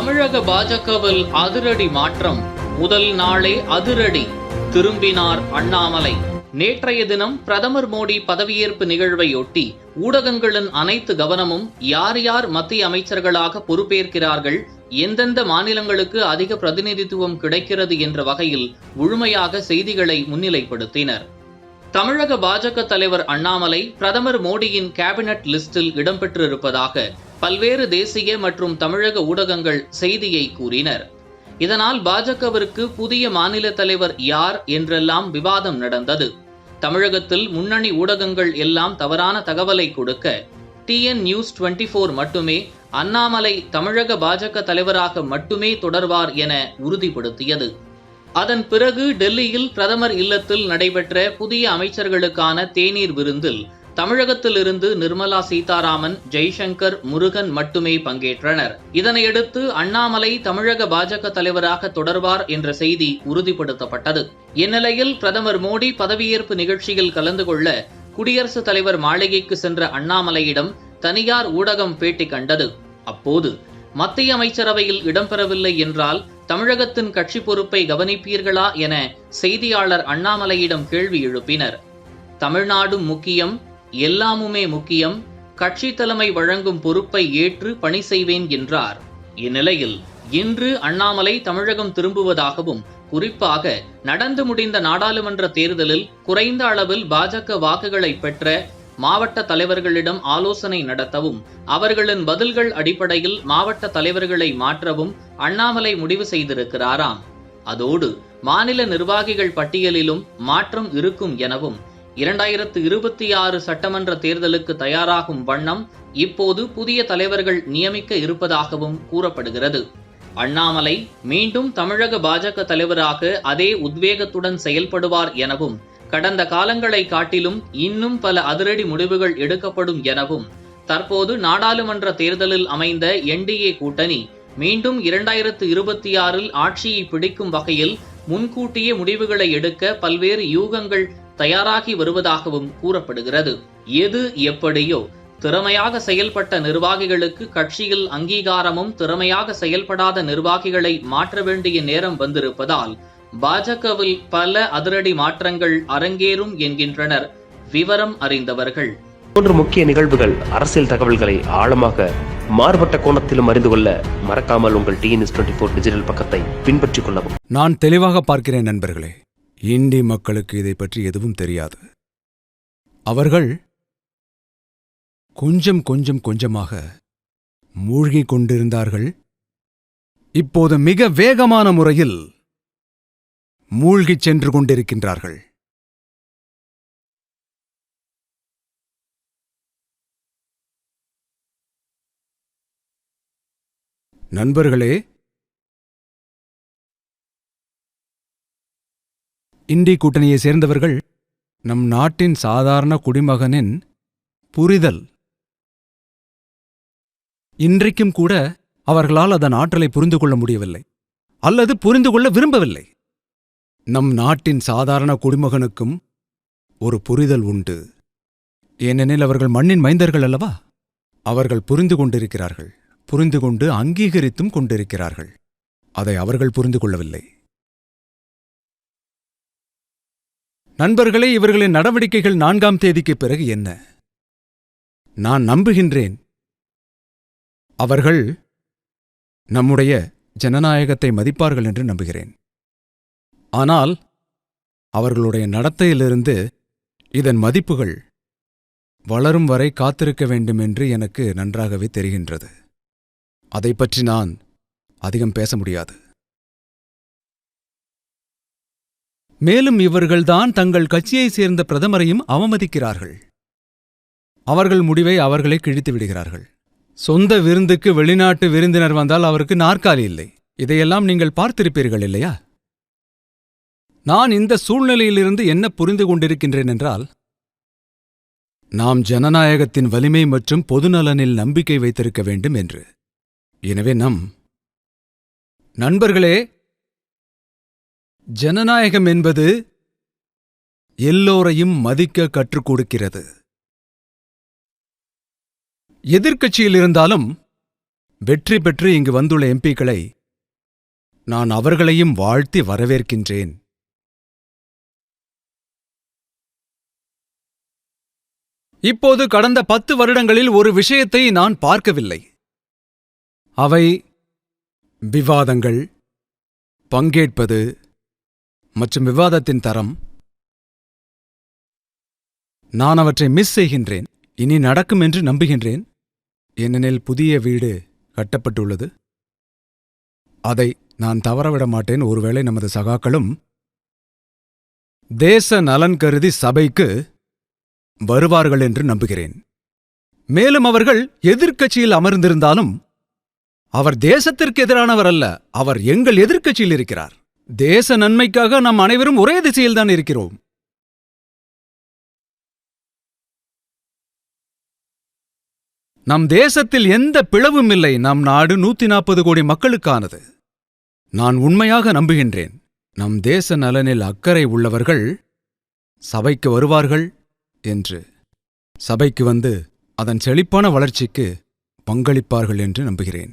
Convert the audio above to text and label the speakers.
Speaker 1: தமிழக பாஜகவில் அதிரடி மாற்றம். முதல் நாளே அதிரடி. திரும்பினார் அண்ணாமலை. நேற்றைய தினம் பிரதமர் மோடி பதவியேற்பு நிகழ்வையொட்டி ஊடகங்களின் அனைத்து கவனமும் யார் யார் மத்திய அமைச்சர்களாக பொறுப்பேற்கிறார்கள் எந்தெந்த மாநிலங்களுக்கு அதிக பிரதிநிதித்துவம் கிடைக்கிறது என்ற வகையில் முழுமையாக செய்திகளை முன்னிலைப்படுத்தினர். தமிழக பாஜக தலைவர் அண்ணாமலை பிரதமர் மோடியின் கேபினட் லிஸ்டில் இடம்பெற்றிருப்பதாக பல்வேறு தேசிய மற்றும் தமிழக ஊடகங்கள் செய்தியை கூறினர். இதனால் பாஜகவிற்கு புதிய மாநில தலைவர் யார் என்றெல்லாம் விவாதம் நடந்தது. தமிழகத்தில் முன்னணி ஊடகங்கள் எல்லாம் தவறான தகவலை கொடுக்க டிஎன் நியூஸ் டுவெண்ட்டி ஃபோர் மட்டுமே அண்ணாமலை தமிழக பாஜக தலைவராக மட்டுமே தொடர்வார் என உறுதிப்படுத்தியது. அதன் பிறகு டெல்லியில் பிரதமர் இல்லத்தில் நடைபெற்ற புதிய அமைச்சர்களுக்கான தேநீர் விருந்தில் தமிழகத்திலிருந்து நிர்மலா சீதாராமன் ஜெய்சங்கர் முருகன் மட்டுமே பங்கேற்றனர். இதனையடுத்து அண்ணாமலை தமிழக பாஜக தலைவராக தொடர்வார் என்ற செய்தி உறுதிப்படுத்தப்பட்டது. இந்நிலையில் பிரதமர் மோடி பதவியேற்பு நிகழ்ச்சியில் கலந்து கொள்ள குடியரசுத் தலைவர் மாளிகைக்கு சென்ற அண்ணாமலையிடம் தனியார் ஊடகம் பேட்டி கண்டது. அப்போது மத்திய அமைச்சரவையில் இடம்பெறவில்லை என்றால் தமிழகத்தின் கட்சி பொறுப்பை கவனிப்பீர்களா என செய்தியாளர் அண்ணாமலையிடம் கேள்வி எழுப்பினர். தமிழ்நாடு முக்கியம் எல்லாமுமே முக்கியம் கட்சி தலைமை வழங்கும் பொறுப்பை ஏற்று பணி செய்வேன் என்றார். இந்நிலையில் இன்று அண்ணாமலை தமிழகம் திரும்புவதாகவும் குறிப்பாக நடந்து முடிந்த நாடாளுமன்ற தேர்தலில் குறைந்த அளவில் பாஜக வாக்குகளை பெற்ற மாவட்ட தலைவர்களிடம் ஆலோசனை நடத்தவும் அவர்களின் பதில்கள் அடிப்படையில் மாவட்ட தலைவர்களை மாற்றவும் அண்ணாமலை முடிவு செய்திருக்கிறாராம். அதோடு மாநில நிர்வாகிகள் பட்டியலிலும் மாற்றம் இருக்கும் எனவும் இரண்டாயிரத்து இருபத்தி ஆறு சட்டமன்ற தேர்தலுக்கு தயாராகும் வண்ணம் இப்போது புதிய தலைவர்கள் நியமிக்க இருப்பதாகவும் கூறப்படுகிறது. அண்ணாமலை மீண்டும் தமிழக பாஜக தலைவராக அதே உத்வேகத்துடன் செயல்படுவார் எனவும் கடந்த காலங்களை காட்டிலும் இன்னும் பல அதிரடி முடிவுகள் எடுக்கப்படும் எனவும் தற்போது நாடாளுமன்ற தேர்தலில் அமைந்த என்டிஏ கூட்டணி மீண்டும் இரண்டாயிரத்து இருபத்தி ஆறில் ஆட்சியை பிடிக்கும் வகையில் முன்கூட்டியே முடிவுகளை எடுக்க பல்வேறு யூகங்கள் தயாராகி வருவதாகவும் கூறப்படுகிறது. எது எப்படியோ திறமையாக செயல்பட்ட நிர்வாகிகளுக்கு கட்சியில் அங்கீகாரமும் திறமையாக செயல்படாத நிர்வாகிகளை மாற்ற வேண்டிய நேரம் வந்திருப்பதால் பாஜகவில் பல அதிரடி மாற்றங்கள் அரங்கேறும் என்கின்றனர். விவரம் அறிந்தவர்கள்.
Speaker 2: போன்ற முக்கிய நிகழ்வுகள் அரசியல் தகவல்களை ஆழமாக மாறுபட்ட கோணத்திலும் அறிந்து கொள்ள மறக்காமல் உங்கள் டிஎன்எஸ் டுவெண்ட்டி ஃபோர் டிஜிட்டல் பக்கத்தை பின்பற்றிக் கொள்ளவும்.
Speaker 3: நான் தெளிவாக பார்க்கிறேன் நண்பர்களே. இந்தி மக்களுக்கு இதை பற்றி எதுவும் தெரியாது. அவர்கள் கொஞ்சம் கொஞ்சம் கொஞ்சமாக மூழ்கிக் கொண்டிருந்தார்கள். இப்போது மிக வேகமான முறையில் மூழ்கிச் சென்று கொண்டிருக்கின்றார்கள். நண்பர்களே இண்டி கூட்டணியை சேர்ந்தவர்கள் நம் நாட்டின் சாதாரண குடிமகனின் புரிதல். இன்றைக்கும் கூட அவர்களால் அதன் ஆற்றலை புரிந்து கொள்ள முடியவில்லை. அல்லது புரிந்து கொள்ள விரும்பவில்லை. நம் நாட்டின் சாதாரண குடிமகனுக்கும் ஒரு புரிதல் உண்டு. ஏனெனில் அவர்கள் மண்ணின் மைந்தர்கள் அல்லவா? அவர்கள் புரிந்து கொண்டிருக்கிறார்கள். புரிந்து கொண்டு அங்கீகரித்தும் கொண்டிருக்கிறார்கள். அதை அவர்கள் புரிந்து கொள்ளவில்லை. நண்பர்களே இவர்களின் நடவடிக்கைகள் நான்காம் தேதிக்குப் பிறகு என்ன? நான் நம்புகின்றேன். அவர்கள் நம்முடைய ஜனநாயகத்தை மதிப்பார்கள் என்று நம்புகிறேன். ஆனால் அவர்களுடைய நடத்தையிலிருந்து இதன் மதிப்புகள் வளரும் வரை காத்திருக்க வேண்டும் என்று எனக்கு நன்றாகவே தெரிகின்றது. அதை பற்றி நான் அதிகம் பேச முடியாது. மேலும் இவர்கள்தான் தங்கள் கட்சியைச் சேர்ந்த பிரதமரையும் அவமதிக்கிறார்கள். அவர்கள் முடிவை அவர்களே கிழித்து விடுகிறார்கள். சொந்த விருந்துக்கு வெளிநாட்டு விருந்தினர் வந்தால் அவருக்கு நாற்காலி இல்லை. இதையெல்லாம் நீங்கள் பார்த்திருப்பீர்கள் இல்லையா? நான் இந்த சூழ்நிலையிலிருந்து என்ன புரிந்து கொண்டிருக்கின்றேன் என்றால் நாம் ஜனநாயகத்தின் வலிமை மற்றும் பொதுநலனில் நம்பிக்கை வைத்திருக்க வேண்டும் என்று. எனவே நம் நண்பர்களே ஜனநாயகம் என்பது எல்லோரையும் மதிக்க கற்றுக் கொடுக்கிறது. எதிர்க்கட்சியில் இருந்தாலும் வெற்றி பெற்று இங்கு வந்துள்ள எம்பிக்களை நான் அவர்களையும் வாழ்த்தி வரவேற்கின்றேன். இப்போது கடந்த பத்து வருடங்களில் ஒரு விஷயத்தை நான் பார்க்கவில்லை. அவை விவாதங்கள் பங்கேற்பது மற்றும் விவாதத்தின் தரம். நான் அவற்றை மிஸ் செய்கின்றேன். இனி நடக்கும் என்று நம்புகின்றேன். ஏனெனில் புதிய வீடு கட்டப்பட்டுள்ளது. அதை நான் தவறவிட மாட்டேன். ஒருவேளை நமது சகாக்களும் தேச நலன் கருதி சபைக்கு வருவார்கள் என்று நம்புகிறேன். மேலும் அவர்கள் எதிர்க்கட்சியில் அமர்ந்திருந்தாலும் அவர் தேசத்திற்கு எதிரானவர் அல்ல அவர் எங்கள் எதிர்க்கட்சியில் இருக்கிறார். தேச நன்மைக்காக நாம் அனைவரும் ஒரே திசையில்தான் இருக்கிறோம். நம் தேசத்தில் எந்த பிளவும் இல்லை. நம் நாடு நூத்தி நாற்பது கோடி மக்களுக்கானது. நான் உண்மையாக நம்புகின்றேன். நம் தேச நலனில் அக்கறை உள்ளவர்கள் சபைக்கு வருவார்கள் என்று. சபைக்கு வந்து அதன் செழிப்பான வளர்ச்சிக்கு பங்களிப்பார்கள் என்று நம்புகிறேன்.